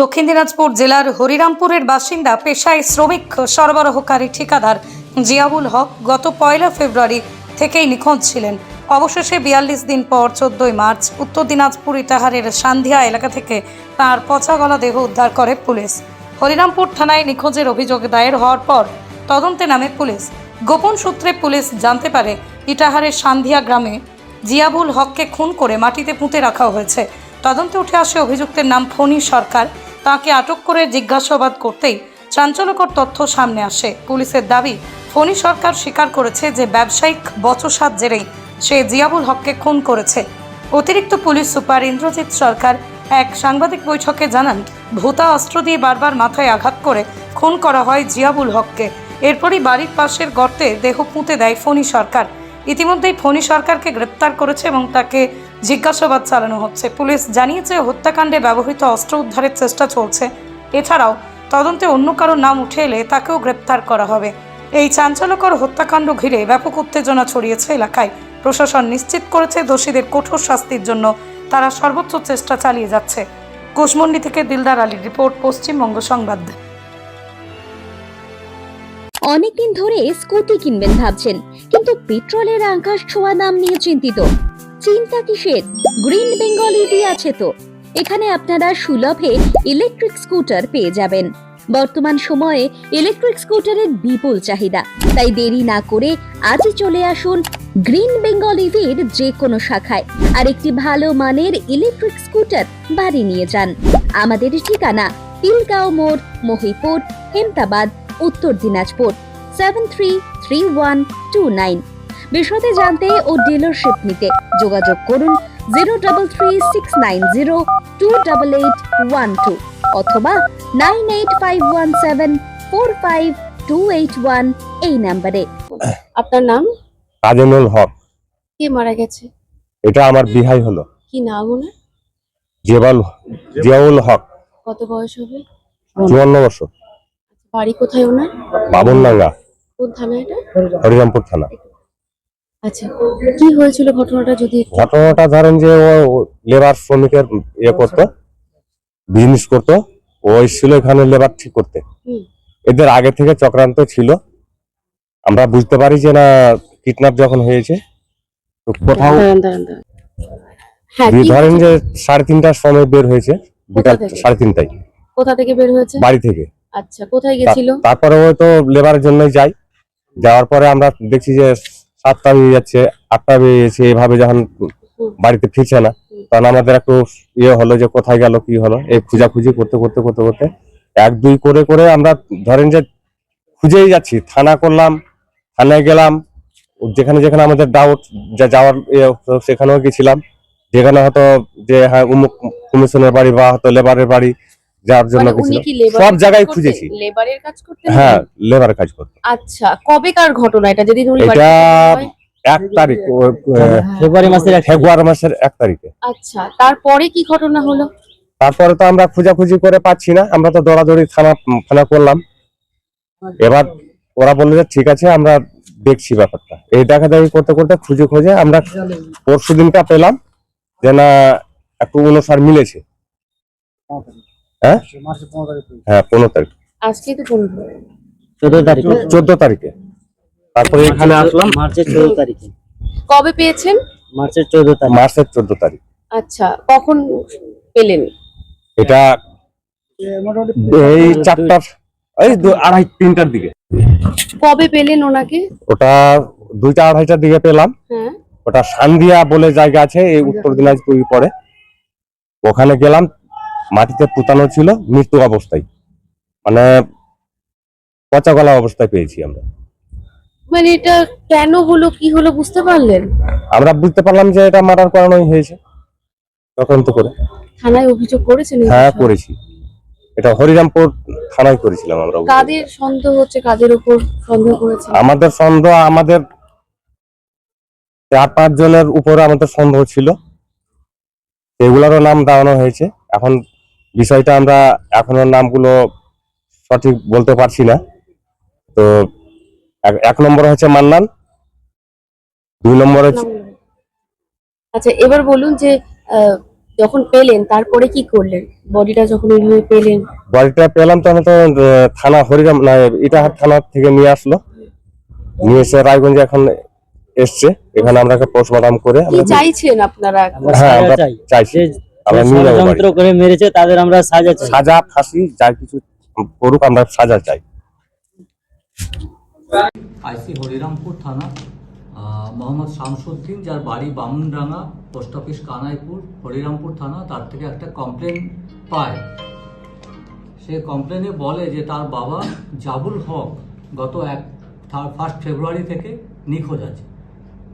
দক্ষিণ দিনাজপুর জেলার হরিরামপুরের বাসিন্দা পেশায় শ্রমিক সরবরাহকারী ঠিকাদার জিয়াউল হক গত পয়লা ফেব্রুয়ারি থেকেই নিখোঁজ ছিলেন। অবশেষে বিয়াল্লিশ দিন পর চোদ্দই মার্চ উত্তর দিনাজপুর ইটাহারের সান্ধিয়া এলাকা থেকে তার পচা গলা দেহ উদ্ধার করে পুলিশ। হরিরামপুর থানায় নিখোঁজের অভিযোগ দায়ের হওয়ার পর তদন্তে নামে পুলিশ। গোপন সূত্রে পুলিশ জানতে পারে, ইটাহারের সান্ধিয়া গ্রামে জিয়াবুল হককে খুন করে মাটিতে পুঁতে রাখা হয়েছে। তদন্তে উঠে আসে অভিযুক্তের নাম ফণি সরকার। তাকে আটক করে জিজ্ঞাসাবাদ করতেই চাঞ্চল্যকর তথ্য সামনে আসে। পুলিশের দাবি, ফণি সরকার স্বীকার করেছে যে ব্যবসায়িক বচসাত জেরেই সে জিয়াবুল হককে খুন করেছে। অতিরিক্ত পুলিশ সুপার ইন্দ্রজিৎ সরকার এক সাংবাদিক বৈঠকে জানান, ভূতা অস্ত্র দিয়ে বারবার মাথায় আঘাত করে খুন করা হয় জিয়াবুল হককে। এরপরই বাড়ির পাশের গর্তে দেহ পুঁতে দেয় ফণি সরকার। ইতিমধ্যেই ফণি সরকারকে গ্রেপ্তার করেছে এবং তাকে জিজ্ঞাসাবাদ চালানো হচ্ছে। পুলিশ জানিয়েছে, হত্যাকাণ্ডে ব্যবহৃত অস্ত্র উদ্ধারের চেষ্টা চলছে। এছাড়াও তদন্তে অন্য কারও নাম উঠে এলে তাকেও গ্রেপ্তার করা হবে। এই চাঞ্চল্যকর হত্যাকাণ্ড ঘিরে ব্যাপক উত্তেজনা ছড়িয়েছে এলাকায়। প্রশাসন নিশ্চিত করেছে, দোষীদের কঠোর শাস্তির জন্য তারা সর্বোচ্চ চেষ্টা চালিয়ে যাচ্ছে। কুশমন্ডি থেকে দিলদার আলীর রিপোর্ট, পশ্চিমবঙ্গ সংবাদ। অনেকদিন ধরে স্কুটি কিনবেন ভাবছেন, কিন্তু পেট্রোলের আকাশ ছোঁয়া দাম নিয়ে চিন্তিত। চিন্তা কিসের? গ্রিন বেঙ্গল ইডি আছে তো। এখানে আপনারা সুলভে ইলেকট্রিক স্কুটার পেয়ে যাবেন। বর্তমান সময়ে ইলেকট্রিক স্কুটারের বিপুল চাহিদা। তাই দেরি না করে আজই চলে আসুন গ্রিন বেঙ্গল ইভির যে কোনো শাখায় আর একটি ভালো মানের ইলেকট্রিক স্কুটার বাড়ি নিয়ে যান। আমাদের ঠিকানা তিলগাঁও মোড়, Mahipur, Hemtabad, Uttar Dinajpur seven three three one two nine বিশদে জানতে ও ডিলারশিপ নিতে যোগাযোগ করুন zero double three six nine zero two double eight one two অথবা nine eight five one seven four five two eight one এই নাম্বারে। আপনার নাম? কাজেনুল হক। কে মারা গেছে? এটা আমার বিহাই হলো। কি নাম ওনার? জেবাল জিয়াউল হক। কত বয়স হবে? চুয়ান্ন বছর। বাড়ি কোথায় ওনার? বাবনডাঙ্গা কোন থানা এটা? হরিরামপুর থানা। আচ্ছা কি হয়েছিল ঘটনাটা যদি ঘটনাটা ধরেন যে ও লেবার শ্রমিকের ইয়ে করতো বিজনেস করতো ও এসেছিল এখানে লেবার ঠিক করতে। এদের আগে থেকে চক্রান্ত ছিল। আমরা বুঝতে পারি যে না কিডন্যাপ যখন হয়েছে তো কোথাও হ্যাঁ ধরেন যে সাড়ে তিনটার সময় বের হয়েছে বিকাল সাড়ে তিনটায়। কোথা থেকে বের হয়েছে? বাড়ি থেকে। আচ্ছা কোথায় গেছিল? তারপরে ও তো লেবারের জন্যই যাই যাওয়ার পরে আমরা দেখছি যে সাতটা বেজে যাচ্ছে আটটা বেজে যাচ্ছে এভাবে যখন বাড়িতে ফিরছে না, তখন আমাদের একটু ইয়ে হলো যে কোথায় গেল, কি হলো, এই খুঁজাখুঁজি করতে করতে করতে করতে এক, দুই করে করে আমরা ধরেন যে খুঁজেই যাচ্ছি। থানা করলাম, থানায় গেলাম, যেখানে যেখানে আমাদের ডাউট যা, যাওয়ার ইয়ে সেখানেও গেছিলাম। যেখানে হয়তো যে হ্যাঁ উমুক কমিশনের বাড়ি বা হয়তো লেবারের বাড়ি যাওয়ার জন্য মানে লেবার সব জায়গায় খুঁজেছি। লেবারের কাজ করতে হ্যাঁ লেবারের কাজ করতে আচ্ছা কবেকার ঘটনা এটা? যেদিন উনি এটা বাড়ি থেকে বের হয়? এক তারিখ ফেব্রুয়ারি মাসের ফেব্রুয়ারি মাসের এক তারিখে। আচ্ছা তারপরে কি ঘটনা হলো? তারপরে তো আমরা খোঁজাখুঁজি করে পাচ্ছি না আমরা তো দৌড়াদৌড়ি থানা থানা করলাম। এবার ওরা বলল যে ঠিক আছে আমরা দেখছি ব্যাপারটা। এই দেখা দেখি করতে করতে খুঁজে খুঁজে আমরা পরশু দিনটা পেলাম যে না একটু অনুসার মিলেছে। হ্যাঁ? হ্যাঁ পনেরো তারিখ। আজকে তো চোদ্দ তারিখে? চোদ্দ তারিখে। তারপরে এখানে আসলাম। মার্চের চোদ্দ তারিখে। কবে পেয়েছেন? মার্চের চোদ্দ তারিখ। মার্চের চোদ্দ তারিখ। আচ্ছা কখন পেলেন? এটা এই চারটার এই আড়াই তিনটার দিকে। কবে পেলেন ওনাকে? ওটা দুইটা আড়াইটার দিকে পেলাম। হ্যাঁ। ওটা সান্দিয়া বলে জায়গা আছে এই উত্তর দিনাজপুর পরে। ওখানে গেলাম মাটিতে পুতানো ছিল মৃত্যু অবস্থায়। মানে পচা গলা অবস্থায় পেয়েছি আমরা। মানে এটা কেন হলো কি হলো বুঝতে পারলেন? আমরা বুঝতে পারলাম যে এটা মার্ডার করানোই হয়েছে তদন্ত করে। থানায় অভিযোগ করেছেন হ্যাঁ করেছি। এটা হরিরামপুর থানায় করেছিলাম আমরা কাদের সন্দেহ হচ্ছে কাদের উপর সন্দেহ করেছেন? আমাদের সন্দেহ আমাদের চার পাঁচ জনের উপরে আমাদের সন্দেহ ছিল। সেগুলোরও নাম দেওয়ানো হয়েছে। এখন বিষয়টা আমরা এখনও নামগুলো সঠিক বলতে পারছি না। তো এক- এক নম্বর হচ্ছে মান্নান দুই নম্বর হচ্ছে আচ্ছা এবার বলুন যে যখন পেলেন তারপরে কি করলেন? বডিটা যখন ওইভাবে পেলেন? বডিটা পেলাম তখন তো থানা হরিরাম না ইটাহার থানা থেকে নিয়ে আসলো। নিয়ে এসে রায়গঞ্জে এখন এসছে। এখানে আমরা পোস্টমর্টম করে চাইছেন আপনারা? হ্যাঁ, আমরা চাই। চাইছি। আমরা নিয়ে যাব বাড়ি। ষড়যন্ত্র করে মেরেছে তাদের আমরা সাজা চাই। সাজা ফাঁসি যা কিছু করুক আমরা সাজা চাই। আইসি হরিরামপুর থানা আহ, মোহাম্মদ শামসুদ্দিন যার বাড়ি বামুনডাঙ্গা পোস্ট অফিস কানাইপুর হরিরামপুর থানা তার থেকে একটা কমপ্লেন পায়। সে কমপ্লেনে বলে যে তার বাবা জাবুল হক গত এক ফার্স্ট ফেব্রুয়ারি থেকে নিখোঁজ আছে।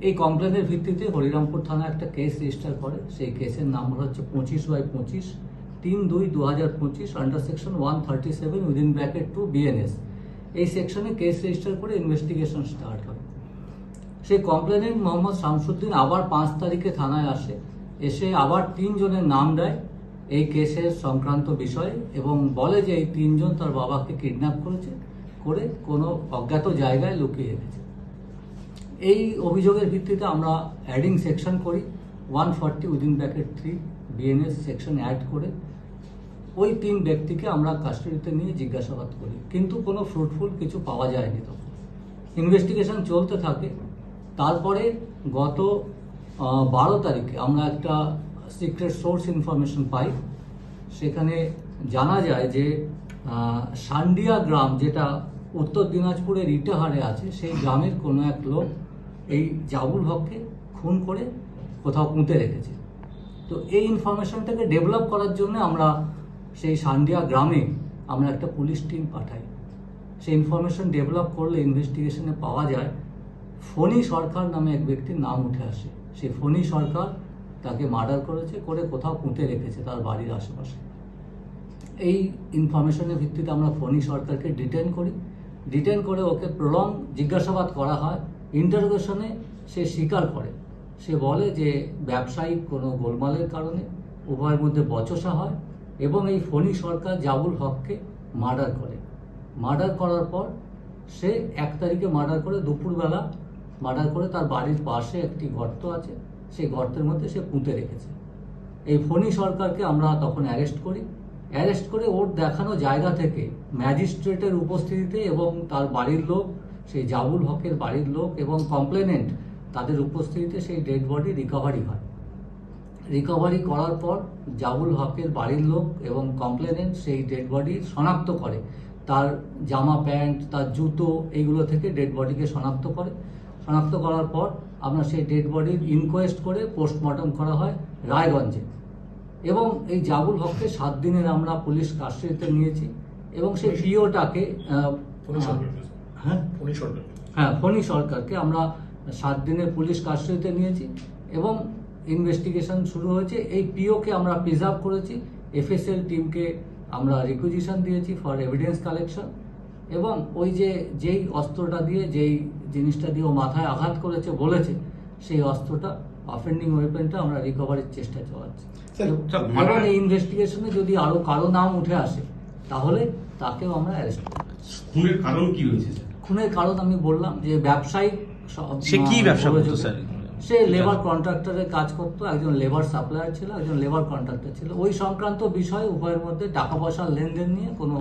এই কমপ্লেনের ভিত্তিতে হরিরামপুর থানা একটা কেস রেজিস্টার করে। সেই কেসের নাম্বার হচ্ছে পঁচিশ বাই পঁচিশ, তিন দুই দু হাজার পঁচিশ under section one thirty seven within bracket two BNS এই সেকশনে কেস রেজিস্টার করে ইনভেস্টিগেশন স্টার্ট হয়। সেই কমপ্লেনেন্ট মোহাম্মদ শামসুদ্দিন আবার পাঁচ তারিখে থানায় আসে। এসে আবার তিনজনের নাম দেয় এই কেসের সংক্রান্ত বিষয়ে এবং বলে যে এই তিনজন তার বাবাকে কিডন্যাপ করেছে, করে কোনো অজ্ঞাত জায়গায় লুকিয়ে রেখেছে। এই অভিযোগের ভিত্তিতে আমরা অ্যাডিং সেকশন করি one forty within bracket three BNS section add করে, ওই তিন ব্যক্তিকে আমরা কাস্টডিতে নিয়ে জিজ্ঞাসাবাদ করি। কিন্তু কোনো ফ্রুটফুল কিছু পাওয়া যায়নি তখন। ইনভেস্টিগেশন চলতে থাকে। তারপরে গত বারো তারিখে আমরা একটা সিক্রেট সোর্স ইনফরমেশন পাই। সেখানে জানা যায় যে সান্ডিয়া গ্রাম যেটা উত্তর দিনাজপুরের ইটাহারে আছে, সেই গ্রামের কোনো এক লোক এই জাবুল হককে খুন করে কোথাও পুঁতে রেখেছে। তো এই ইনফরমেশনটাকে ডেভেলপ করার জন্য আমরা সেই সান্ডিয়া গ্রামে আমরা একটা পুলিশ টিম পাঠাই। সেই ইনফরমেশন ডেভেলপ করলে ইনভেস্টিগেশনে পাওয়া যায়, ফণি সরকার নামে এক ব্যক্তির নাম উঠে আসে। সেই ফণি সরকার তাকে মার্ডার করেছে, করে কোথাও পুঁতে রেখেছে তার বাড়ির আশেপাশে। এই ইনফরমেশনের ভিত্তিতে আমরা ফণি সরকারকে ডিটেন করি। ডিটেন করে ওকে প্রলং জিজ্ঞাসাবাদ করা হয়। ইন্টারোগেশনে সে স্বীকার করে। সে বলে যে ব্যবসায়িক কোনো গোলমালের কারণে উভয়ের মধ্যে বচসা হয় এবং এই ফণি সরকার জাবুল হককে মার্ডার করে। মার্ডার করার পর সে এক তারিখে মার্ডার করে, দুপুরবেলা মার্ডার করে তার বাড়ির পাশে একটি গর্ত আছে, সেই গর্তের মধ্যে সে পুঁতে রেখেছে। এই ফণি সরকারকে আমরা তখন অ্যারেস্ট করি। অ্যারেস্ট করে ওর দেখানো জায়গা থেকে ম্যাজিস্ট্রেটের উপস্থিতিতে এবং তার বাড়ির লোক সেই জাবুল হকের বাড়ির লোক এবং কমপ্লেনেন্ট তাদের উপস্থিতিতে সেই ডেড বডি রিকভারি হয়। রিকভারি করার পর জাবুল হকের বাড়ির লোক এবং কমপ্লেনেন্ট সেই ডেড বডি শনাক্ত করে। তার জামা প্যান্ট তার জুতো এইগুলো থেকে ডেড বডিকে শনাক্ত করে। শনাক্ত করার পর আমরা সেই ডেড বডির ইনকোয়েস্ট করে পোস্টমর্টম করা হয় রায়গঞ্জে। এবং এই জাবুল হককে সাত দিনের আমরা পুলিশ কাস্টডিতে নিয়েছি এবং সেই পিওটাকে হ্যাঁ? হ্যাঁ ফণি সরকারকে আমরা সাত দিনের পুলিশ কাস্টডিতে নিয়েছি এবং ইনভেস্টিগেশন শুরু হয়েছে। এই পিওকে আমরা প্রিজার্ভ করেছি। এফএসএল টিমকে আমরা রিকুইজিশন দিয়েছি ফর এভিডেন্স কালেকশন এবং ওই যে যেই অস্ত্রটা দিয়ে যেই জিনিসটা দিয়ে ও মাথায় আঘাত করেছে বলেছে সেই অস্ত্রটা অফেন্ডিং ওয়েপেনটা আমরা রিকভারির চেষ্টা চালাচ্ছি। এবং এই ইনভেস্টিগেশনে যদি আরও কারও নাম উঠে আসে তাহলে তাকেও আমরা অ্যারেস্ট করব। খুনের কারণ কি হয়েছে স্যার? খুনের কারণ আমি বললাম যে ব্যবসায়িক সে কি ব্যবসা করতো স্যার? সে লেবার কন্ট্রাক্টরের কাজ করতো একজন লেবার সাপ্লায়ার ছিল একজন লেবার কন্ট্রাক্টর ছিল। ওই সংক্রান্ত বিষয়ে উভয়ের মধ্যে টাকা পয়সার লেনদেন নিয়ে কোনো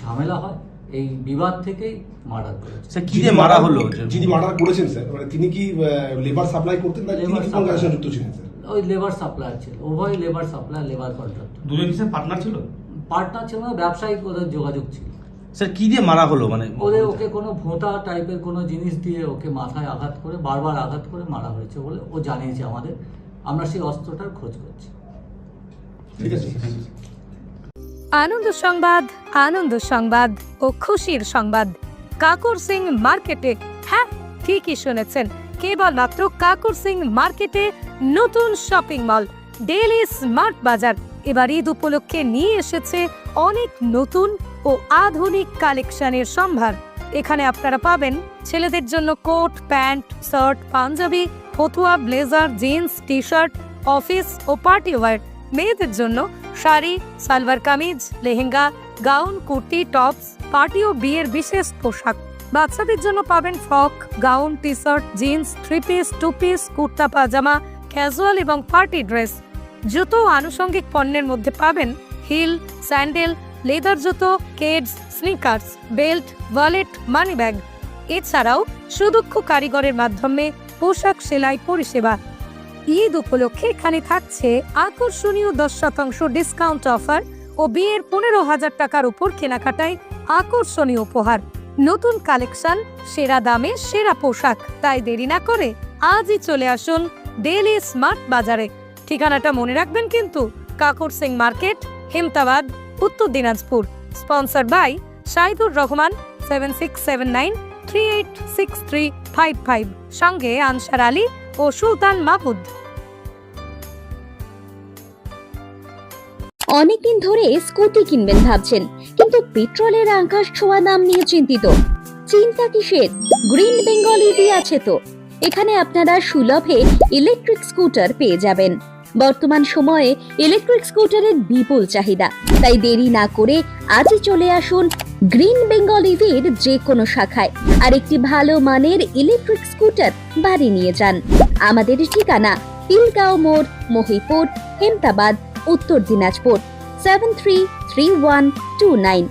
ঝামেলা হয়। এই বিবাদ থেকেই মার্ডার করেছে। স্যার কি দিয়ে মারা হলো? যিনি মার্ডার করেছেন স্যার মানে তিনি কি লেবার সাপ্লাই করতেন না তিনি কি যুক্ত ছিলেন স্যার? ওই লেবার সাপ্লায়ার ছিল। উভয় লেবার সাপ্লায়ার লেবার কন্ট্রাক্টর দুজন কি স্যার পার্টনার ছিল? পার্টনার ছিল না ব্যবসায়িক ওদের যোগাযোগ ছিল। স্যার কি দিয়ে মারা হলো? মানে ওদের ওকে কোনো ভোঁতা টাইপের কোনো জিনিস দিয়ে ওকে মাথায় আঘাত করে বারবার আঘাত করে মারা হয়েছে বলে ও জানিয়েছে আমাদের। আমরা সেই অস্ত্রটার খোঁজ করছি। ঠিক আছে। আনন্দ সংবাদ আনন্দ সংবাদ ও খুশির সংবাদ। কাকুর সিং মার্কেটে হ্যাঁ ঠিকই শুনেছেন। কেবলমাত্র কাকুর সিং মার্কেটে নতুন শপিং মল ডেলি স্মার্ট বাজার। এবার ঈদ উপলক্ষে নিয়ে এসেছে অনেক নতুন ও আধুনিক কালেকশনের সম্ভার। এখানে আপনারা পাবেন ছেলেদের জন্য কোট, প্যান্ট, শার্ট, পাঞ্জাবি, ফতুয়া, blazer, jeans T shirt office ও পার্টি ওয়্যার। মেয়েদের জন্য sari, salwar kameez, lehenga, gown, kurti, tops, party ও বিয়ের বিশেষ পোশাক। বাচ্চাদের জন্য পাবেন frock, gown T shirt jeans three piece two piece kurta, pyjama, casual এবং পার্টি ড্রেস। জুতো আনুষঙ্গিক পণ্যের মধ্যে পাবেন হিল, স্যান্ডেল লেদার জুতো, Keds, sneakers, belt, wallet money bag এছাড়াও সুদক্ষ কারিগরের মাধ্যমে পোশাক সেলাই পরিষেবা। ঈদ উপলক্ষে এখানে থাকছে আকর্ষণীয় দশ শতাংশ ডিসকাউন্ট অফার ও বিয়ের পনেরো হাজার টাকার উপর কেনাকাটায় আকর্ষণীয় উপহার। নতুন কালেকশন, সেরা দামে সেরা পোশাক। তাই দেরি না করে আজই চলে আসুন ডেলি স্মার্ট বাজারে। ঠিকানাটা মনে রাখবেন কিন্তু, কাকর Singh market, Hemtabad. Uttar Dinajpur. Sponsor by Shahidur Rahman seven সঙ্গে আনসার আলী ও সুলতান মাহমুদ। অনেকদিন ধরে স্কুটি কিনবেন ভাবছেন, কিন্তু পেট্রোলের আকাশ ছোঁয়া দাম নিয়ে চিন্তিত। চিন্তা কিসের? গ্রিন বেঙ্গল ইভি আছে তো। এখানে আপনারা সুলভে ইলেকট্রিক স্কুটার পেয়ে যাবেন। বর্তমান সময়ে ইলেকট্রিক স্কুটারের বিপুল চাহিদা। তাই দেরি না করে আজই চলে আসুন গ্রিন বেঙ্গল ইভির যে কোনো শাখায়। আর একটি ভালো মানের ইলেকট্রিক স্কুটার বাড়ি নিয়ে যান। আমাদের ঠিকানা তিলগাঁও মোড়, Mahipur, Hemtabad, Uttar Dinajpur seven three three one two nine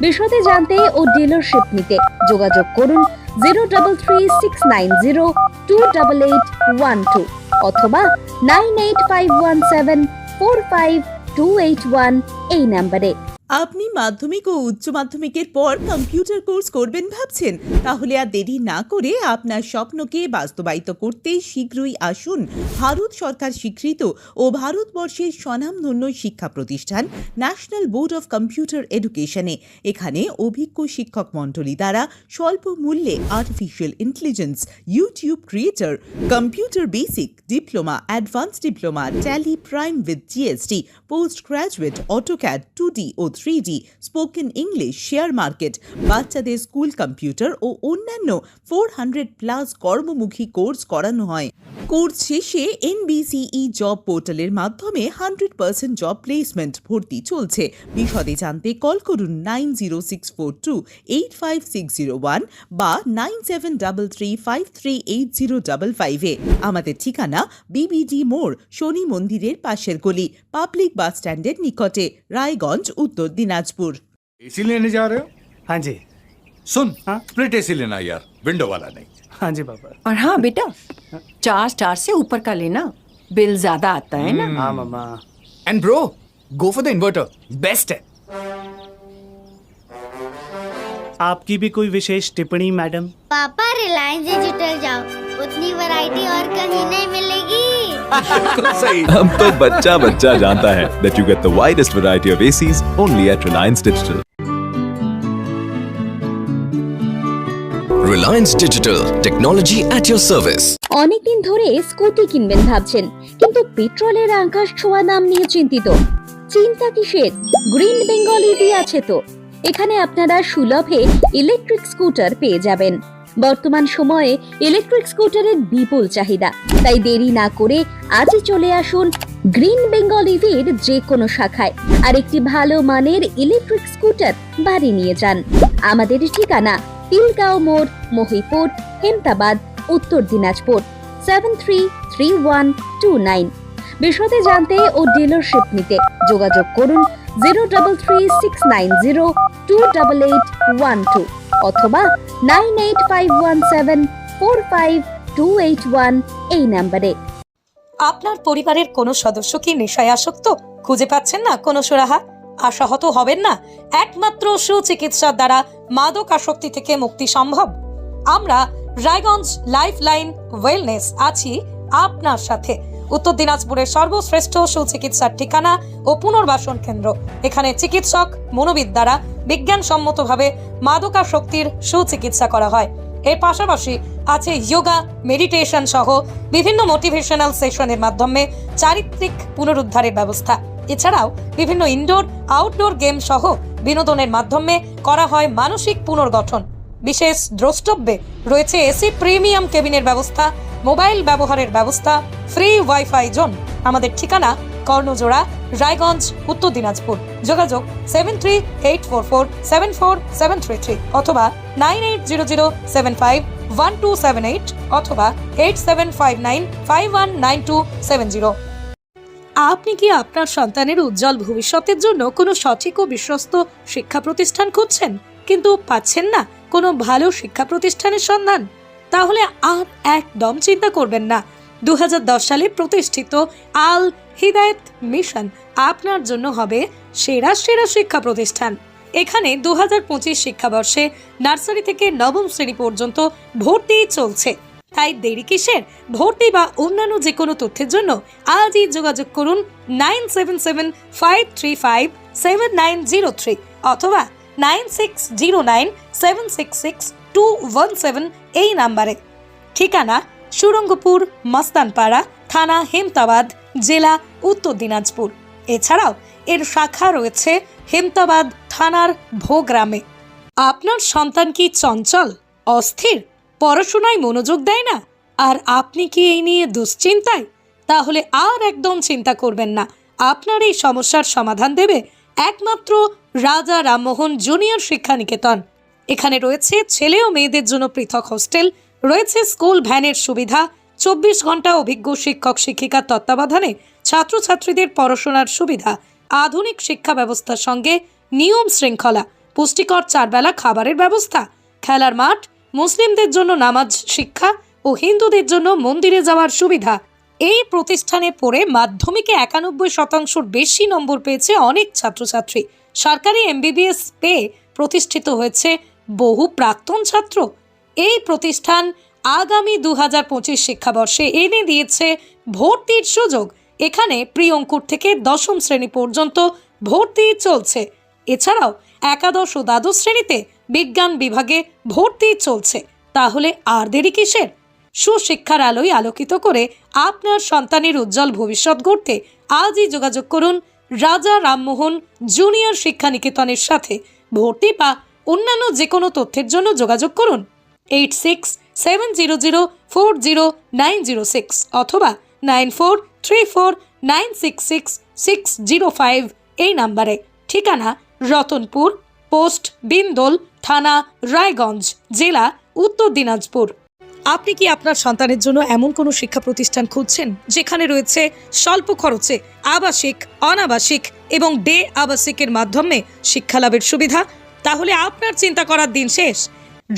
বিশদে জানতে ও ডিলারশিপ নিতে যোগাযোগ করুন zero double three six nine zero two double eight one two অথবা nine eight five one seven four five two eight one এই নাম্বারে আপনি মাধ্যমিক ও উচ্চ মাধ্যমিকের পর কম্পিউটার কোর্স করবেন ভাবছেন? তাহলে আর দেরি না করে আপনার স্বপ্নকে বাস্তবায়িত করতে শীঘ্রই আসুন ভারত সরকার স্বীকৃত ও ভারতবর্ষের স্বনামধন্য শিক্ষা প্রতিষ্ঠান ন্যাশনাল বোর্ড অফ কম্পিউটার এডুকেশনে। এখানে অভিজ্ঞ শিক্ষক মণ্ডলী দ্বারা স্বল্প মূল্যে artificial intelligence YouTube creator computer basic diploma advance diploma Tally prime with GST post graduate AutoCAD two D O three spoken English share market বাচ্চাদের স্কুল কম্পিউটার ও অন্যান্য ফোর হান্ড্রেড প্লাস কর্মমুখী কোর্স করানো হয়। কোর্স শেষে এনবিসিই job পোর্টালের মাধ্যমে hundred percent job placement ভর্তি চলছে। বিশদে জানতে কল করুন nine zero six four two eight five six zero one বা nine seven double three five three eight zero double ফাইভে আমাদের ঠিকানা বিবিডি মোড় শনি মন্দিরের পাশের গলি পাবলিক বাস স্ট্যান্ডের নিকটে, রায়গঞ্জ, উত্তর तो दिनाजपुर। एसी लेने जा रहे हो? हाँ जी। सुन हाँ? स्प्लिट एसी लेना यार विंडो वाला नहीं। हाँ जी पापा। और हाँ बेटा चार स्टार से ऊपर का लेना बिल ज़्यादा आता है ना। हम्म। हाँ मामा। And bro go for the inverter best है। आपकी भी कोई विशेष टिप्पणी मैडम? पापा रिलायंस डिजिटल जाओ। उतनी वैरायटी और कहीं नहीं मिले अब तो बच्चा बच्चा जानता है that you get the widest variety of ACs only at Reliance Digital. Reliance Digital, technology at your service. অনেকদিন ধরে স্কুটি কিনবেন ভাবছেন কিন্তু পেট্রোলের আকাশ ছোঁয়া দাম নিয়ে চিন্তিত চিন্তা কিসের গ্রিন বেঙ্গল ইভি আছে তো এখানে আপনারা সুলভে ইলেকট্রিক স্কুটার পেয়ে যাবেন বর্তমান সময়ে ইলেকট্রিক স্কুটারের বিপুল চাহিদা। তাই দেরি না করে আজই চলে আসুন গ্রিন বেঙ্গল ইভির যে কোনো শাখায়। আর একটি ভালো মানের ইলেকট্রিক স্কুটার বাড়ি নিয়ে যান। আমাদের ঠিকানা তিলগাঁও মোড়, Mahipur, Hemtabad, Uttar Dinajpur seven three three one two nine বিশদে জানতে ও ডিলারশিপ নিতে যোগাযোগ করুন zero double three six nine zero two double eight one two অথবা nine eight five one seven four five two eight one এই নাম্বারে। আপনার পরিবারের কোনো সদস্য কি নেশায় আসক্ত? খুঁজে পাচ্ছেন না কোনো সুরাহা? আশাহত হবেন না? একমাত্র সুচিকিৎসার দ্বারা মাদক আসক্তি থেকে মুক্তি সম্ভব। আমরা রায়গঞ্জ লাইফ লাইন ওয়েলনেস আছি আপনার সাথে। উত্তর দিনাজপুরের সর্বশ্রেষ্ঠ সুচিকিৎসার ঠিকানা ও পুনর্বাসন কেন্দ্র। এখানে চিকিৎসক মনোবিদ দ্বারা বিজ্ঞানসম্মতভাবে মাদকাসক্তির সুচিকিৎসা করা হয়। এর পাশাপাশি আছে যোগা, মেডিটেশন সহ বিভিন্ন মোটিভেশনাল সেশনের মাধ্যমে চারিত্রিক পুনরুদ্ধারের ব্যবস্থা। এছাড়াও বিভিন্ন ইনডোর, আউটডোর গেম সহ বিনোদনের মাধ্যমে করা হয় মানসিক পুনর্গঠন। বিশেষ দ্রষ্টব্যে রয়েছে এসি প্রিমিয়াম কেবিনের ব্যবস্থা মোবাইল ব্যবহারের ব্যবস্থা ফ্রি ওয়াইফাই জোন, আমাদের ঠিকানা কর্ণজোড়া, রায়গঞ্জ, উত্তর দিনাজপুর। যোগাযোগ seven three eight four four seven four seven three three অথবা nine eight zero zero seven five one two seven eight অথবা eight seven five nine five one nine two seven zero আপনি কি আপনার সন্তানের উজ্জ্বল ভবিষ্যতের জন্য কোনো সঠিক ও বিশ্বস্ত শিক্ষা প্রতিষ্ঠান খুঁজছেন? কিন্তু পাচ্ছেন না কোনো ভালো শিক্ষা প্রতিষ্ঠানের সন্ধান? তাহলে আর একদম চিন্তা করবেন না। দু হাজার দশ সালে প্রতিষ্ঠিত আল হিদায়ত মিশন আপনার জন্য হবে সেরা সেরা শিক্ষা প্রতিষ্ঠান। এখানে দু হাজার পঁচিশ শিক্ষাবর্ষে নার্সারি থেকে নবম শ্রেণি পর্যন্ত ভর্তি চলছে। তাই দেরি কিসের? ভর্তি বা অন্যান্য যে কোনো তথ্যের জন্য আজই যোগাযোগ করুন nine seven seven five three five seven nine zero three অথবা nine six zero nine seven six six two one seven এই নাম্বারে। ঠিকানা সুরঙ্গপুর, মস্তানপাড়া, থানা হেমতাবাদ, জেলা উত্তর দিনাজপুর। এছাড়াও এর শাখা রয়েছে হেমতাবাদ থানার ভোগ্রামে আপনার সন্তান কি চঞ্চল, অস্থির, পড়াশোনায় মনোযোগ দেয় না? আর আপনি কি এই নিয়ে দুশ্চিন্তায়? তাহলে আর একদম চিন্তা করবেন না। আপনার এই সমস্যার সমাধান দেবে একমাত্র রাজা রামমোহন জুনিয়র শিক্ষা নিকেতন এখানে রয়েছে ছেলে ও মেয়েদের জন্য পৃথক হোস্টেল, রয়েছে স্কুল ভ্যানের সুবিধা, চব্বিশ ঘণ্টা অভিজ্ঞ শিক্ষক শিক্ষিকার তত্ত্বাবধানে ছাত্রছাত্রীদের পড়াশোনার সুবিধা, আধুনিক শিক্ষা ব্যবস্থার সঙ্গে নিয়ম শৃঙ্খলা, পুষ্টিকর চারবেলা খাবারের ব্যবস্থা, খেলার মাঠ, মুসলিমদের জন্য নামাজ শিক্ষা ও হিন্দুদের জন্য মন্দিরে যাওয়ার সুবিধা। এই প্রতিষ্ঠানে পড়ে মাধ্যমিকে একানব্বই শতাংশর বেশি নম্বর পেয়েছে অনেক ছাত্রছাত্রী। সরকারি এমবিবিএস পেয়ে প্রতিষ্ঠিত হয়েছে বহু প্রাক্তন ছাত্র এই প্রতিষ্ঠান আগামী দু হাজার পঁচিশ শিক্ষাবর্ষে এনে দিয়েছে ভর্তির সুযোগ। এখানে প্রিয়ঙ্কুর থেকে দশম শ্রেণি পর্যন্ত ভর্তি চলছে। এছাড়াও একাদশ ও দ্বাদশ শ্রেণীতে বিজ্ঞান বিভাগে ভর্তি চলছে। তাহলে আর দেরি কিসের? সুশিক্ষার আলোয় আলোকিত করে আপনার সন্তানের উজ্জ্বল ভবিষ্যৎ গড়তে আজই যোগাযোগ করুন রাজা রামমোহন জুনিয়র শিক্ষা নিকেতনের সাথে। ভর্তি বা অন্যান্য যে কোনো তথ্যের জন্য যোগাযোগ করুন eight six seven zero zero four zero nine zero six অথবা nine four three four nine six six six zero five এই নাম্বারে। ঠিকানা রতনপুর, পোস্ট বিন্দোল, থানা রায়গঞ্জ, জেলা উত্তর দিনাজপুর। আপনি কি আপনার সন্তানের জন্য এমন কোনো শিক্ষা প্রতিষ্ঠান খুঁজছেন যেখানে রয়েছে স্বল্প খরচে আবাসিক, অনাবাসিক এবং ডে আবাসিকের মাধ্যমে শিক্ষা লাভের সুবিধা? তাহলে আপনার চিন্তা করার দিন শেষ।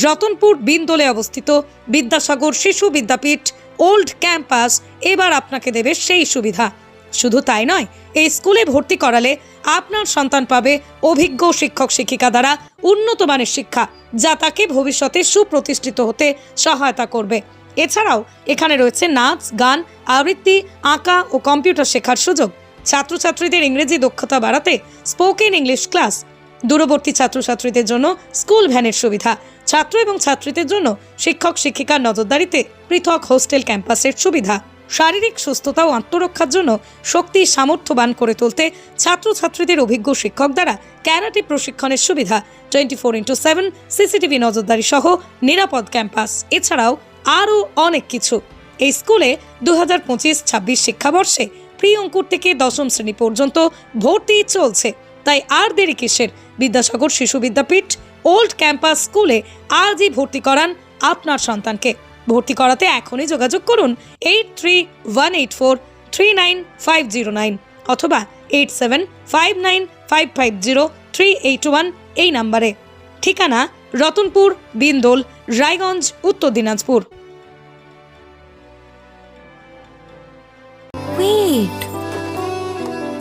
রতনপুর বিন্দোলে অবস্থিত বিদ্যাসাগর শিশু বিদ্যাপীঠ ওল্ড ক্যাম্পাস এবার আপনাকে দেবে সেই সুবিধা। শুধু তাই নয়, এই স্কুলে ভর্তি করালে আপনার সন্তান পাবে অভিজ্ঞ শিক্ষক শিক্ষিকা দ্বারা উন্নত মানের শিক্ষা, যা তাকে ভবিষ্যতে সুপ্রতিষ্ঠিত হতে সহায়তা করবে। এছাড়াও এখানে রয়েছে নাচ, গান, আবৃত্তি, আঁকা ও কম্পিউটার শেখার সুযোগ। ছাত্রছাত্রীদের ইংরেজি দক্ষতা বাড়াতে স্পোকেন ইংলিশ ক্লাস দূরবর্তী ছাত্রছাত্রীদের জন্য স্কুল ভ্যানের সুবিধা। ছাত্র এবং ছাত্রীদের জন্য শিক্ষক শিক্ষিকার নজরদারিতে পৃথক হোস্টেল ক্যাম্পাসের সুবিধা। শারীরিক সুস্থতা ও আত্মরক্ষার জন্য শক্তি সামর্থ্যবান করে তুলতে ছাত্রছাত্রীদের অভিজ্ঞ শিক্ষক দ্বারা ক্যারাটে প্রশিক্ষণের সুবিধা। Twenty four into seven, CCTV নজরদারি সহ নিরাপদ ক্যাম্পাস। এছাড়াও আরও অনেক কিছু। এই স্কুলে দু হাজার পঁচিশ, ছাব্বিশ শিক্ষাবর্ষে প্রি অঙ্কুর থেকে দশম শ্রেণি পর্যন্ত ভর্তি চলছে। তাই আর দেরি কিসের? বিদ্যাসাগর শিশু বিদ্যাপীঠ ওল্ড ক্যাম্পাস স্কুলে আজই ভর্তি করান আপনার সন্তানকে ভর্তি করাতে এখনই যোগাযোগ করুন eight three one eight four three nine five zero nine অথবা eight seven five nine five five zero three eight one এই নাম্বারে ঠিকানা রতনপুর, বিন্দোল, রায়গঞ্জ, উত্তর দিনাজপুর.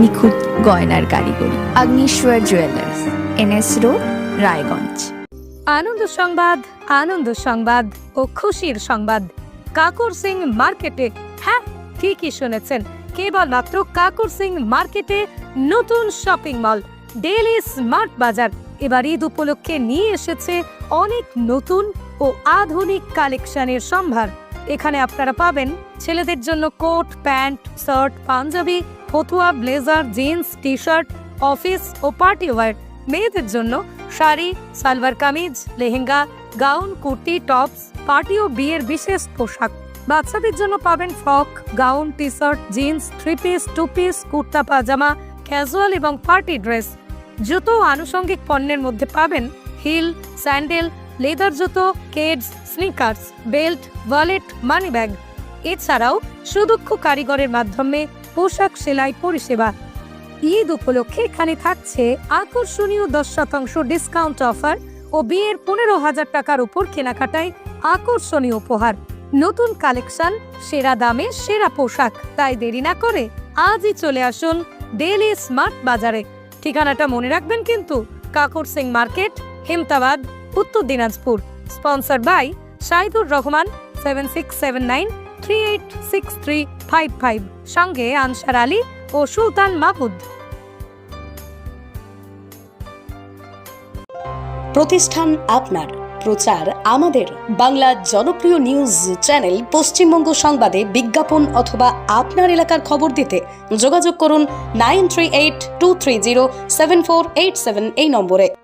নিখুঁত গয়নার কারিগরি। Agneshwar jewellers NS road, Raiganj. Ananda Sangbad Ananda Sangbad ও খুশির সংবাদ। কাকুর সিং মার্কেটে হ্যাঁ ঠিকই শুনেছেন, কেবলমাত্র কাকুর সিং মার্কেটে নতুন শপিং মল ডেলি স্মার্ট বাজার। এবার ঈদ উপলক্ষে নিয়ে এসেছে অনেক নতুন ও আধুনিক কালেকশনের সম্ভার। এখানে আপনারা পাবেন ছেলেদের জন্য কোট, প্যান্ট, শার্ট, পাঞ্জাবি ফতুয়া, blazer, jeans T shirt office ও পার্টি ওয়্যার। মেয়েদের জন্য sari, salwar kameez, lehenga, gown, kurti, tops, party ও বিয়ের বিশেষ পোশাক। বাচ্চাদের জন্য পাবেন frock, gown T shirt jeans three piece two piece kurta, pyjama, casual এবং পার্টি ড্রেস। জুতো আনুষঙ্গিক পণ্যের মধ্যে পাবেন হিল, স্যান্ডেল, লেদার জুতো, Keds, sneakers, belt, wallet money bag এছাড়াও সুদক্ষ কারিগরের মাধ্যমে পোশাক সেলাই পরিষেবা। ঈদ উপলক্ষে এখানে থাকছে আকর্ষণীয় দশ শতাংশ ডিসকাউন্ট অফার ও বিয়ের পনেরো হাজার টাকার উপর কেনাকাটায় আকর্ষণীয় উপহার। নতুন কালেকশন, সেরা দামে সেরা পোশাক। তাই দেরি না করে আজই চলে আসুন ডেলি স্মার্ট বাজারে। ঠিকানাটা মনে রাখবেন কিন্তু কাকর Singh market, Hemtabad, Uttar Dinajpur. Sponsor by Shahidur Rahman seven six seven nine সঙ্গে আনসার আলী ও সুলতান মাহমুদ। প্রতিষ্ঠান আপনার। প্রচার আমাদের। বাংলা জনপ্রিয় নিউজ চ্যানেল পশ্চিমবঙ্গ সংবাদে বিজ্ঞাপন অথবা আপনার এলাকার খবর দিতে যোগাযোগ করুন nine three eight two three zero seven four eight seven এই নম্বরে।